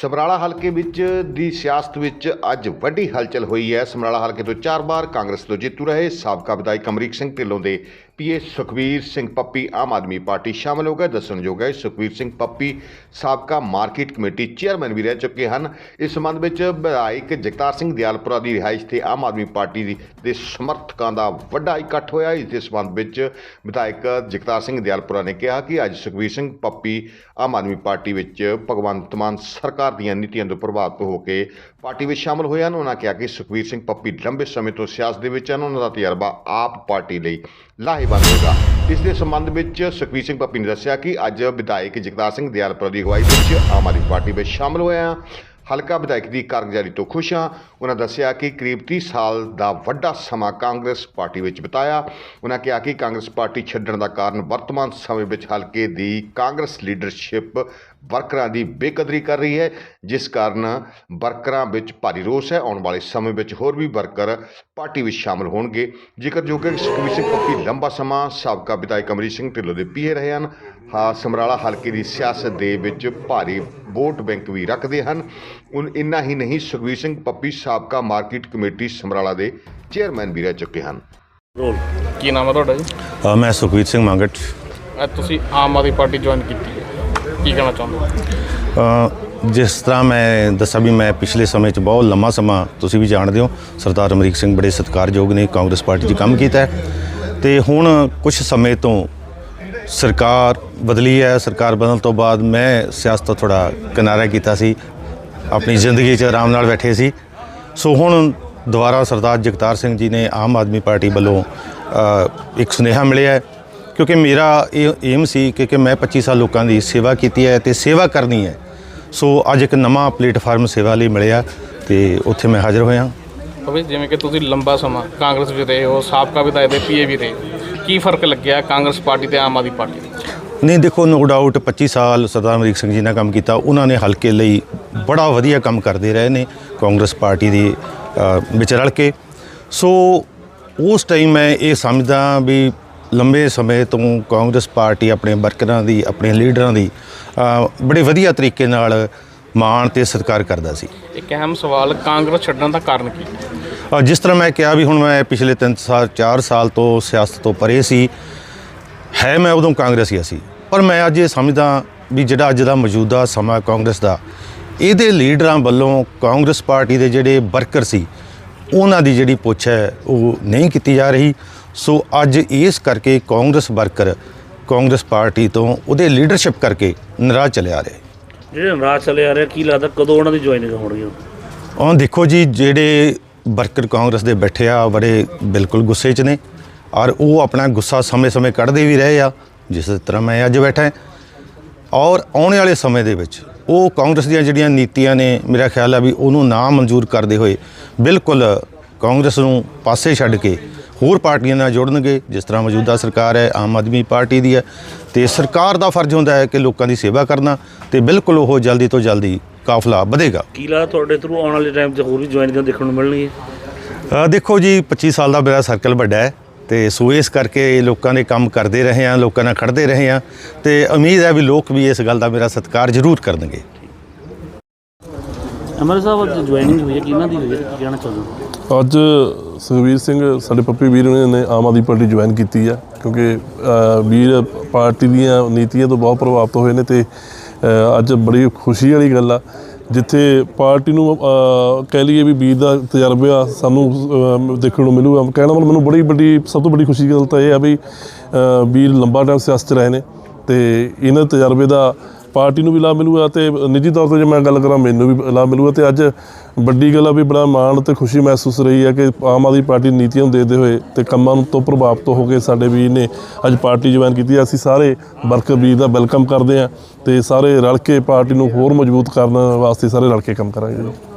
ਸਮਰਾਲਾ ਹਲਕੇ ਵਿੱਚ ਦੀ ਸਿਆਸਤ ਵਿੱਚ ਅੱਜ ਵੱਡੀ ਹਲਚਲ ਹੋਈ ਹੈ। ਸਮਰਾਲਾ ਹਲਕੇ ਤੋਂ ਚਾਰ ਵਾਰ ਕਾਂਗਰਸ ਤੋਂ ਜੇਤੂ ਰਹੇ ਸਾਬਕਾ ਵਿਧਾਇਕ ਅਮਰੀਕ ਸਿੰਘ ਢਿੱਲੋਂ ਦੇ ਪੀਏ ਸੁਖਵੀਰ ਸਿੰਘ ਪੱਪੀ ਆਮ ਆਦਮੀ ਪਾਰਟੀ ਸ਼ਾਮਲ ਹੋ ਗਏ। ਦੱਸਣਯੋਗ ਹੈ, ਸੁਖਵੀਰ ਸਿੰਘ ਪੱਪੀ ਸਾਬਕਾ ਮਾਰਕੀਟ ਕਮੇਟੀ ਚੇਅਰਮੈਨ ਵੀ ਰਹਿ ਚੁੱਕੇ ਹਨ। ਇਸ ਸੰਬੰਧ ਵਿੱਚ ਵਿਧਾਇਕ ਜਗਤਾਰ ਸਿੰਘ ਦਿਆਲਪੁਰਾ ਦੀ ਰਿਹਾਇਸ਼ ਤੇ ਆਮ ਆਦਮੀ ਪਾਰਟੀ ਦੇ ਸਮਰਥਕਾਂ ਦਾ ਵੱਡਾ ਇਕੱਠ ਹੋਇਆ। ਇਸ ਦੇ ਸੰਬੰਧ ਵਿੱਚ ਵਿਧਾਇਕ ਜਗਤਾਰ ਸਿੰਘ ਦਿਆਲਪੁਰਾ ਨੇ ਕਿਹਾ ਕਿ ਅੱਜ ਸੁਖਵੀਰ ਸਿੰਘ ਪੱਪੀ ਆਮ ਆਦਮੀ ਪਾਰਟੀ ਵਿੱਚ ਭਗਵੰਤ ਮਾਨ ਸਰਕਾਰ ਦੀਆਂ ਨੀਤੀਆਂ ਤੋਂ ਪ੍ਰਭਾਵਿਤ ਹੋ ਕੇ ਪਾਰਟੀ ਵਿੱਚ ਸ਼ਾਮਲ ਹੋਏ ਹਨ। ਉਹਨਾਂ ਕਿਹਾ ਕਿ ਸੁਖਵੀਰ ਸਿੰਘ ਪੱਪੀ ਲੰਬੇ ਸਮੇਂ ਤੋਂ ਸਿਆਸਤ ਦੇ ਵਿੱਚ ਹਨ। ਉਹਨਾਂ ਦਾ ਤਜਰਬਾ ਆਪ ਪਾਰਟੀ ਲਈ ਲਾਹੇ ਲਾਹੇਵੰਦ ਹੋਗਾ ਇਸ ਦੇ ਸੰਬੰਧ ਵਿੱਚ ਸੁਖਬੀਰ ਸਿੰਘ ਪੱਪੀ ਨੇ ਦੱਸਿਆ ਕਿ ਅੱਜ ਵਿਧਾਇਕ ਜਗਤਾਰ ਸਿੰਘ ਦਿਆਲਪੁਰਾ ਦੀ ਅਗਵਾਈ ਵਿੱਚ ਆਮ ਆਦਮੀ ਪਾਰਟੀ ਵਿੱਚ ਸ਼ਾਮਲ ਹੋਇਆ ਹਲਕਾ ਵਿਧਾਇਕ ਦੀ ਕਾਰਗੁਜ਼ਾਰੀ ਤੋਂ ਖੁਸ਼ ਹਾਂ। ਉਹਨਾਂ ਦੱਸਿਆ ਕਿ ਕਰੀਬ 30 ਸਾਲ ਦਾ ਵੱਡਾ ਸਮਾਂ ਕਾਂਗਰਸ ਪਾਰਟੀ ਵਿੱਚ ਬਿਤਾਇਆ। ਉਹਨਾਂ ਕਿਹਾ ਕਿ ਕਾਂਗਰਸ ਪਾਰਟੀ ਛੱਡਣ ਦਾ ਕਾਰਨ ਵਰਤਮਾਨ ਸਮੇਂ ਵਿੱਚ ਹਲਕੇ ਦੀ ਕਾਂਗਰਸ ਲੀਡਰਸ਼ਿਪ ਵਰਕਰਾਂ ਦੀ ਬੇਕਦਰੀ ਕਰ ਰਹੀ ਹੈ, ਜਿਸ ਕਾਰਨ ਵਰਕਰਾਂ ਵਿੱਚ ਭਾਰੀ ਰੋਸ ਹੈ। ਆਉਣ ਵਾਲੇ ਸਮੇਂ ਵਿੱਚ ਹੋਰ ਵੀ ਵਰਕਰ ਪਾਰਟੀ ਵਿੱਚ ਸ਼ਾਮਲ ਹੋਣਗੇ। ਜੇਕਰ ਜੋ ਕਿ ਸੁਖਬੀਰ ਸਿੰਘ ਪੱਪੀ ਲੰਬਾ ਸਮਾਂ ਸਾਬਕਾ ਵਿਧਾਇਕ ਅਮਰੀਤ ਸਿੰਘ ਢਿੱਲੋਂ ਦੇ ਪੀਏ ਰਹੇ ਹਨ। ਹਾਂ ਸਮਰਾਲਾ ਹਲਕੇ ਦੀ ਸਿਆਸਤ ਦੇ ਵਿੱਚ ਭਾਰੀ ਵੋਟ ਬੈਂਕ ਵੀ ਰੱਖਦੇ ਹਨ। ਉਨ ਇੰਨਾ ਹੀ ਨਹੀਂ ਸੁਖਬੀਰ ਸਿੰਘ ਪੱਪੀ ਸਾਬਕਾ ਮਾਰਕੀਟ ਕਮੇਟੀ ਸਮਰਾਲਾ ਦੇ ਚੇਅਰਮੈਨ ਵੀ ਰਹਿ ਚੁੱਕੇ ਹਨ। ਰੋਲ ਕੀ ਨਾਮ ਹੈ ਤੁਹਾਡਾ ਜੀ? ਅ, ਮੈਂ ਸੁਖਵੀਰ ਸਿੰਘ ਮੰਗਟ। ਅੱਜ ਤੁਸੀਂ ਆਮ ਆਦਮੀ ਪਾਰਟੀ ਜੁਆਇਨ ਕੀਤੀ ਹੈ। ਕੀ ਕਹਿਣਾ ਚਾਹੁੰਦੇ ਹੋ? ਅ, ਜਿਸ ਤਰ੍ਹਾਂ ਮੈਂ ਦੱਸਾਂ ਵੀ ਮੈਂ ਪਿਛਲੇ ਸਮੇਂ 'ਚ ਬਹੁਤ ਲੰਮਾ ਸਮਾਂ ਤੁਸੀਂ ਵੀ ਜਾਣਦੇ ਹੋ ਸਰਦਾਰ ਅਮਰੀਕ ਸਿੰਘ ਬੜੇ ਸਤਿਕਾਰਯੋਗ ਨੇ ਕਾਂਗਰਸ ਪਾਰਟੀ 'ਚ ਕੰਮ ਕੀਤਾ ਹੈ। ਤੇ ਹੁਣ ਕੁਝ ਸਮੇਂ ਤੋਂ ਸਰਕਾਰ ਬਦਲੀ ਹੈ, ਸਰਕਾਰ ਬਦਲਣ ਤੋਂ ਬਾਅਦ ਮੈਂ ਸਿਆਸਤ ਤੋਂ ਥੋੜਾ ਕਿਨਾਰਾ ਕੀਤਾ ਸੀ, ਆਪਣੀ ਜ਼ਿੰਦਗੀ 'ਚ ਆਰਾਮ ਨਾਲ ਬੈਠੇ ਸੀ। ਸੋ ਹੁਣ ਦੁਬਾਰਾ ਸਰਦਾਰ ਜਗਤਾਰ ਸਿੰਘ ਜੀ ਨੇ ਆਮ ਆਦਮੀ ਪਾਰਟੀ ਵੱਲੋਂ ਇੱਕ ਸੁਨੇਹਾ ਮਿਲਿਆ ਹੈ। ਕਿਉਂਕਿ ਮੇਰਾ ਇਹ ਏਮ ਸੀ ਕਿ ਕਿ ਮੈਂ 25 ਸਾਲ ਲੋਕਾਂ ਦੀ ਸੇਵਾ ਕੀਤੀ ਹੈ ਤੇ ਸੇਵਾ ਕਰਨੀ ਹੈ। ਸੋ ਅੱਜ ਇੱਕ ਨਵਾਂ ਪਲੇਟਫਾਰਮ ਸੇਵਾ ਲਈ ਮਿਲਿਆ ਤੇ ਉੱਥੇ ਮੈਂ ਹਾਜ਼ਰ ਹੋਇਆ। ਜਿਵੇਂ ਕਿ ਤੁਸੀਂ ਲੰਬਾ ਸਮਾਂ ਕਾਂਗਰਸ ਵੀ ਰਹੇ ਹੋ, ਸਾਬਕਾ ਵਿਧਾਇਕ ਦੇ ਪੀਏ ਵੀ ਰਹੇ। ਕੀ ਫ਼ਰਕ ਲੱਗਿਆ ਕਾਂਗਰਸ ਪਾਰਟੀ ਤੇ ਆਮ ਆਦਮੀ ਪਾਰਟੀ ਦੇ ਨਹੀਂ ਦੇਖੋ ਨੋ ਡਾਊਟ 25 ਸਾਲ ਸਰਦਾਰ ਅਮਰੀਕ ਸਿੰਘ ਜੀ ਨੇ ਕੰਮ ਕੀਤਾ। ਉਹਨਾਂ ਨੇ ਹਲਕੇ ਲਈ ਬੜਾ ਵਧੀਆ ਕੰਮ ਕਰਦੇ ਰਹੇ ਨੇ ਕਾਂਗਰਸ ਪਾਰਟੀ ਦੀ ਵਿੱਚ ਰਲ ਕੇ। ਸੋ ਉਸ ਟਾਈਮ ਮੈਂ ਇਹ ਸਮਝਦਾ ਵੀ ਲੰਬੇ ਸਮੇਂ ਤੋਂ ਕਾਂਗਰਸ ਪਾਰਟੀ ਆਪਣੇ ਵਰਕਰਾਂ ਦੀ ਆਪਣੇ ਲੀਡਰਾਂ ਦੀ ਬੜੇ ਵਧੀਆ ਤਰੀਕੇ ਨਾਲ ਮਾਣ ਤੇ ਸਤਿਕਾਰ ਕਰਦਾ ਸੀ। ਇੱਕ ਅਹਿਮ ਸਵਾਲ ਕਾਂਗਰਸ ਛੱਡਣ ਦਾ ਕਾਰਨ ਕੀ ਅ, ਜਿਸ ਤਰ੍ਹਾਂ ਮੈਂ ਕਿਹਾ ਵੀ ਹੁਣ ਮੈਂ ਪਿਛਲੇ 3 ਸਾਲ 4 ਸਾਲ ਤੋਂ ਸਿਆਸਤ ਤੋਂ ਪਰੇ ਸੀ ਹੈ ਮੈਂ ਉਦੋਂ ਕਾਂਗਰਸੀਆ ਸੀ। ਪਰ ਮੈਂ ਅੱਜ ਇਹ ਸਮਝਦਾ ਵੀ ਜਿਹੜਾ ਅੱਜ ਦਾ ਮੌਜੂਦਾ ਸਮਾਂ ਕਾਂਗਰਸ ਦਾ ਇਹਦੇ ਲੀਡਰਾਂ ਵੱਲੋਂ ਕਾਂਗਰਸ ਪਾਰਟੀ ਦੇ ਜਿਹੜੇ ਵਰਕਰ ਸੀ ਉਹਨਾਂ ਦੀ ਜਿਹੜੀ ਪੁੱਛ ਹੈ ਉਹ ਨਹੀਂ ਕੀਤੀ ਜਾ ਰਹੀ। ਸੋ ਅੱਜ ਇਸ ਕਰਕੇ ਕਾਂਗਰਸ ਵਰਕਰ ਕਾਂਗਰਸ ਪਾਰਟੀ ਤੋਂ ਉਹਦੇ ਲੀਡਰਸ਼ਿਪ ਕਰਕੇ ਨਾਰਾਜ਼ ਚਲੇ ਆ ਰਹੇ। ਜਿਹੜੇ ਨਾਰਾਜ਼ ਚਲੇ ਆ ਰਹੇ ਕੀ ਲੱਗਦਾ ਕਦੋਂ ਉਹਨਾਂ ਦੀ ਜੁਆਇਨਿੰਗ ਹੋਣੀ ਆ ਹੁਣ ਦੇਖੋ ਜੀ ਜਿਹੜੇ ਵਰਕਰ ਕਾਂਗਰਸ ਦੇ ਬੈਠੇ ਆ ਬੜੇ ਬਿਲਕੁਲ ਗੁੱਸੇ 'ਚ ਨੇ। ਔਰ ਉਹ ਆਪਣਾ ਗੁੱਸਾ ਸਮੇਂ-ਸਮੇਂ ਕੱਢਦੇ ਵੀ ਰਹੇ ਆ, ਜਿਸ ਤਰ੍ਹਾਂ ਮੈਂ ਅੱਜ ਬੈਠਾ ਹਾਂ। ਔਰ ਆਉਣ ਵਾਲੇ ਸਮੇਂ ਦੇ ਵਿੱਚ ਉਹ ਕਾਂਗਰਸ ਦੀਆਂ ਜਿਹੜੀਆਂ ਨੀਤੀਆਂ ਨੇ, ਮੇਰਾ ਖਿਆਲ ਆ ਵੀ ਉਹਨੂੰ ਨਾ ਮਨਜ਼ੂਰ ਕਰਦੇ ਹੋਏ ਬਿਲਕੁਲ ਕਾਂਗਰਸ ਨੂੰ ਪਾਸੇ ਛੱਡ ਕੇ ਹੋਰ ਪਾਰਟੀਆਂ ਨਾਲ ਜੁੜਨਗੇ, ਜਿਸ ਤਰ੍ਹਾਂ ਮੌਜੂਦਾ ਸਰਕਾਰ ਹੈ, ਆਮ ਆਦਮੀ ਪਾਰਟੀ ਦੀ ਹੈ। ਤੇ ਸਰਕਾਰ ਦਾ ਫਰਜ਼ ਹੁੰਦਾ ਹੈ ਕਿ ਲੋਕਾਂ ਦੀ ਸੇਵਾ ਕਰਨਾ ਤੇ ਬਿਲਕੁਲ ਉਹ ਜਲਦੀ ਤੋਂ ਜਲਦੀ ਕਾਫਲਾ ਵਧੇਗਾ। ਕੀ ਲੱਗਦਾ ਤੁਹਾਡੇ ਥਰੂ ਆਉਣ ਵਾਲੇ ਟਾਈਮ 'ਚ ਹੋਰ ਵੀ ਜੁਆਇਨਿੰਗਾਂ ਦੇਖਣ ਨੂੰ ਮਿਲਣਗੀਆਂ? ਦੇਖੋ ਜੀ 25 ਸਾਲ ਦਾ ਮੇਰਾ ਸਰਕਲ ਵੱਡਾ ਹੈ ਤੇ ਸੋ ਇਸ ਕਰਕੇ ਲੋਕਾਂ ਦੇ ਕੰਮ ਕਰਦੇ ਰਹੇ ਆ ਲੋਕਾਂ ਨਾਲ ਖੜਦੇ ਰਹੇ ਆ ਤੇ ਉਮੀਦ ਹੈ ਵੀ ਲੋਕ ਵੀ ਇਸ ਗੱਲ ਦਾ ਮੇਰਾ ਸਤਿਕਾਰ ਜ਼ਰੂਰ ਕਰਨਗੇ। ਅਮਰ ਸਾਹਿਬ ਅੱਜ ਜੁਆਇਨਿੰਗ ਹੋਈ ਹੈ ਕਿਹਨਾਂ ਦੀ ਹੋਈ ਹੈ? ਕਹਿਣਾ ਚਾਹੁੰਦੇ ਅੱਜ ਸੁਖਵੀਰ ਸਿੰਘ ਸਾਡੇ ਪੱਪੀ ਵੀਰ ਨੇ ਆਮ ਆਦਮੀ ਪਾਰਟੀ ਜੁਆਇਨ ਕੀਤੀ ਆ ਕਿਉਂਕਿ ਵੀਰ ਪਾਰਟੀ ਦੀਆਂ ਨੀਤੀਆਂ ਤੋਂ ਬਹੁਤ ਪ੍ਰਭਾਵਿਤ ਹੋਏ ਨੇ ਤੇ ਅੱਜ ਬੜੀ ਖੁਸ਼ੀ ਵਾਲੀ ਗੱਲ ਆ, ਜਿੱਥੇ ਪਾਰਟੀ ਨੂੰ ਕਹਿ ਲਈਏ ਵੀ ਵੀਰ ਦਾ ਤਜਰਬਾ ਸਾਨੂੰ ਦੇਖਣ ਨੂੰ ਮਿਲੂਗਾ। ਕਹਿਣਾ ਮਤਲਬ ਮੈਨੂੰ ਬੜੀ ਵੱਡੀ ਸਭ ਤੋਂ ਵੱਡੀ ਖੁਸ਼ੀ ਦੀ ਗੱਲ ਤਾਂ ਇਹ ਆ ਵੀ ਵੀਰ ਲੰਬਾ ਟਾਈਮ ਸਿਆਸਤ ਰਹੇ ਨੇ ਤੇ ਇਹਨਾਂ ਤਜਰਬੇ ਦਾ ਪਾਰਟੀ ਨੂੰ ਵੀ ਲਾਭ ਮਿਲੂਗਾ ਤੇ ਨਿੱਜੀ ਤੌਰ ਤੇ ਜੇ ਮੈਂ ਗੱਲ ਕਰਾਂ, ਮੈਨੂੰ ਵੀ ਲਾਭ ਮਿਲੂਗਾ ਤੇ ਅੱਜ ਵੱਡੀ ਗੱਲ ਆ ਵੀ ਬੜਾ ਮਾਣ ਤੇ ਖੁਸ਼ੀ ਮਹਿਸੂਸ ਰਹੀ ਹੈ ਕਿ ਆਮ ਆਦਮੀ ਪਾਰਟੀ ਨੀਤੀਆਂ ਨੂੰ ਦੇਖਦੇ ਹੋਏ ਤੇ ਕੰਮਾਂ ਨੂੰ ਤੋਂ ਪ੍ਰਭਾਵਿਤ ਹੋ ਕੇ ਸਾਡੇ ਵੀਰ ਨੇ ਅੱਜ ਪਾਰਟੀ ਜੁਆਇਨ ਕੀਤੀ ਹੈ। ਅਸੀਂ ਸਾਰੇ ਵਰਕਰ ਵੀਰ ਦਾ ਵੈਲਕਮ ਕਰਦੇ ਹਾਂ ਤੇ ਸਾਰੇ ਰਲ ਕੇ ਪਾਰਟੀ ਨੂੰ ਹੋਰ ਮਜ਼ਬੂਤ ਕਰਨ ਵਾਸਤੇ ਸਾਰੇ ਰਲ ਕੇ ਕੰਮ ਕਰਾਂਗੇ